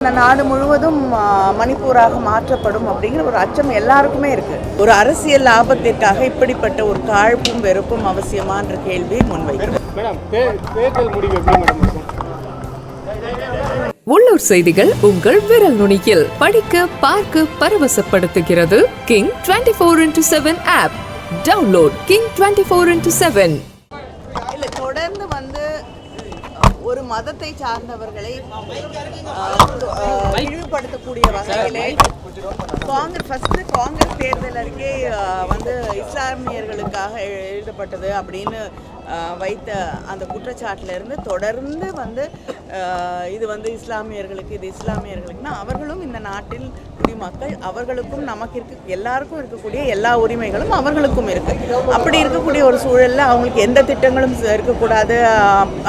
இந்த நாடு முழுவதும் மணிப்பூராக மாற்றப்படும் அப்படிங்கிற ஒரு அச்சம் எல்லாருக்குமே இருக்கு. ஒரு அரசியல் லாபத்திற்காக இப்படிப்பட்ட ஒரு காழ்ப்பும் வெறுப்பும் அவசியமான்ற கேள்வி முன்வைக்கிறது மேடம் தே- தேர்தல் முடிவு எப்படி மேடம் இருக்கும்? உள்ளூர் செய்திகள் உங்கள் விரல் நுனியில். படிக்க பார்க்க பரவசப்படுத்துகிறது. King twenty four into seven app download King twenty four into seven இல்லை தொடர்ந்து வந்து ஒரு மதத்தை சார்ந்தவர்களை இழிவுபடுத்தக்கூடிய வகையிலே காங்கிரஸ் ஃபர்ஸ்ட் காங்கிரஸ் தேர்தல் அறிக்கை வந்து இஸ்லாமியர்களுக்காக எழுதப்பட்டது அப்படின்னு வைத்த அந்த குற்றச்சாட்டிலிருந்து தொடர்ந்து வந்து இது வந்து இஸ்லாமியர்களுக்கு இது இஸ்லாமியர்களுக்குன்னா அவர்களும் இந்த நாட்டில் குடிமக்கள் அவர்களுக்கும் நமக்கு எல்லாருக்கும் இருக்கக்கூடிய எல்லா உரிமைகளும் அவர்களுக்கும் இருக்கு. அப்படி இருக்கக்கூடிய ஒரு சூழலில் அவங்களுக்கு எந்த திட்டங்களும் இருக்கக்கூடாது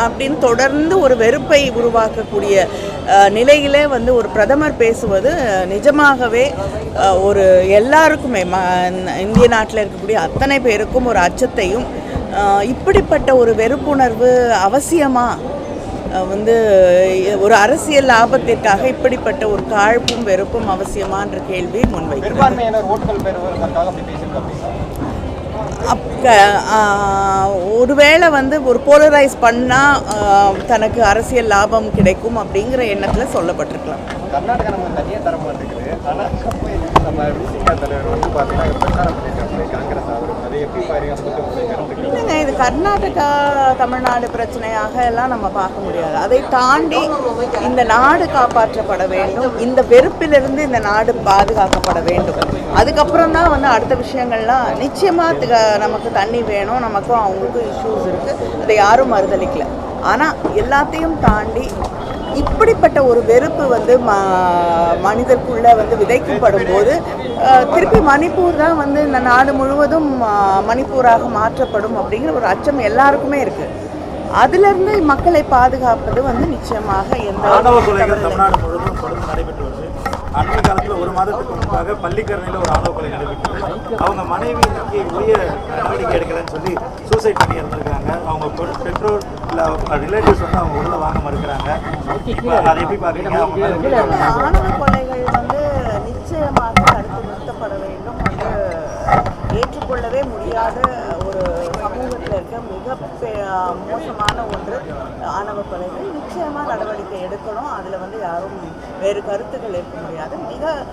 அப்படின்னு தொடர்ந்து ஒரு வெறுப்பை உருவாக்கக்கூடிய நிலையிலே வந்து ஒரு பிரதமர் பேசுவது நிஜமாகவே ஒரு எல்லாருக்குமே ம- இந்திய நாட்டில் இருக்கக்கூடிய அத்தனை பேருக்கும் ஒரு அச்சத்தையும் இப்படிப்பட்ட ஒரு வெறுப்புணர்வு அவசியமாக வந்து ஒரு அரசியல் லாபத்திற்காக இப்படிப்பட்ட ஒரு காழ்ப்பும் வெறுப்பும் அவசியமான்ற கேள்வி முன்வைக்கிறது. சிறுபான்மையினர் ஓட்டுகள் பெறுவதற்காக அப்படி பேசியிருக்காங்க. அப்ப ஆஹ், ஒருவேளை வந்து ஒரு போலரைஸ் பண்ணால் தனக்கு அரசியல் லாபம் கிடைக்கும் அப்படிங்கிற எண்ணத்தில் சொல்லப்பட்டிருக்கலாம். கர்நாடகா நமக்கு தனியாக தர மாட்டேங்குது ஆனால் நம்ம விசிகா தலைவர் வந்து பார்த்தீங்கன்னா பிரச்சாரம் பண்ணியிருக்காங்க காங்கிரஸ் அவர் அதை எப்படி பாருங்க அதை பற்றி உங்களுக்கு கருத்துக்கள் இல்லைங்க இது கர்நாடகா தமிழ்நாடு பிரச்சனையாக எல்லாம் நம்ம பார்க்க முடியாது. அதை தாண்டி இந்த நாடு காப்பாற்றப்பட வேண்டும். இந்த வெறுப்பிலிருந்து இந்த நாடு பாதுகாக்கப்பட வேண்டும். அதுக்கப்புறம் தான் வந்து அடுத்த விஷயங்கள்லாம் நிச்சயமாக நமக்கு தண்ணி வேணும். நமக்கும் அவங்களுக்கும் இஷ்யூஸ் இருக்குது அதை யாரும் மறுதளிக்கல. ஆனால் எல்லாத்தையும் தாண்டி இப்படிப்பட்ட ஒரு வெறுப்பு வந்து ம மனிதருக்குள்ள வந்து விதைக்கப்படும் போது திருப்பி மணிப்பூர் தான் வந்து இந்த நாடு முழுவதும் மணிப்பூராக மாற்றப்படும் அப்படிங்கிற ஒரு அச்சம் எல்லாருக்குமே இருக்கு. அதிலிருந்து மக்களை பாதுகாப்பது வந்து நிச்சயமாக எந்த. தமிழ்நாடு முழுவதும் தொடர்ந்து நடைபெற்று வருது. அண்மை காலத்தில் ஒரு மாதத்துக்கு முன்பாக பள்ளிக்கரணையில் ஒரு ஆணவ கொலை நடைபெற்றது அவங்க மனைவி உரிய நடவடிக்கை எடுக்கலன்னு சொல்லி சூசைட் பண்ணி இருந்திருக்காங்க அவங்க பெற்றோர் இல்லை ரிலேட்டிவ்ஸ் வந்து அவங்க உள்ள வாங்க மறுக்கிறாங்க. அதை எப்படி பார்க்குறீங்க ஆணவ கொலைகள் வந்து நிச்சயமாக தடுத்து நிறுத்தப்பட வேண்டும் வந்து ஏற்றுக்கொள்ளவே முடியாத ஒரு சமூகத்தில் இருக்க மிக பெ- மோசமான ஒன்று ஆணவ கொலைகள். நிச்சயமாக நடவடிக்கை எடுக்கணும். அதில் வந்து யாரும் வேறு கருத்துக்கள் இருக்க முடியாது. மிக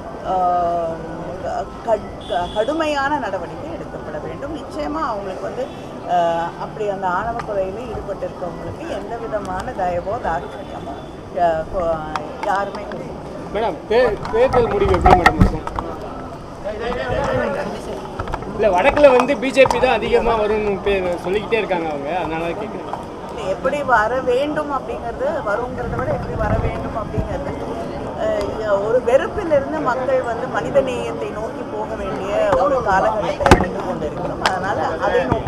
கடுமையான நடவடிக்கை எடுக்கப்பட வேண்டும். நிச்சயமாக அவங்களுக்கு வந்து அப்படி அந்த ஆணவ கொலையில் ஈடுபட்டிருக்கவங்களுக்கு எந்த விதமான தயவோ கொ- யாருமே. மேடம் தே- தேர்தல் முடிவு எப்படி மேடம் இருக்கும்? இல்லை வடக்கில் வந்து பிஜேபி தான் அதிகமாக வரும்னு சொல்லிக்கிட்டே இருக்காங்க அவங்க அதனால தான் கேட்குறேன் எப்படி வர வேண்டும் அப்படிங்கிறது வருங்கிறத விட எப்படி வர வேண்டும் அப்படிங்கிறது ஒரு வெறுப்பிலிருந்து மக்கள் வந்து மனித நேயத்தை நோக்கி போக வேண்டிய ஒரு காலகட்டத்தில் நின்று கொண்டிருக்கிறோம். அதனால அதை நோக்கி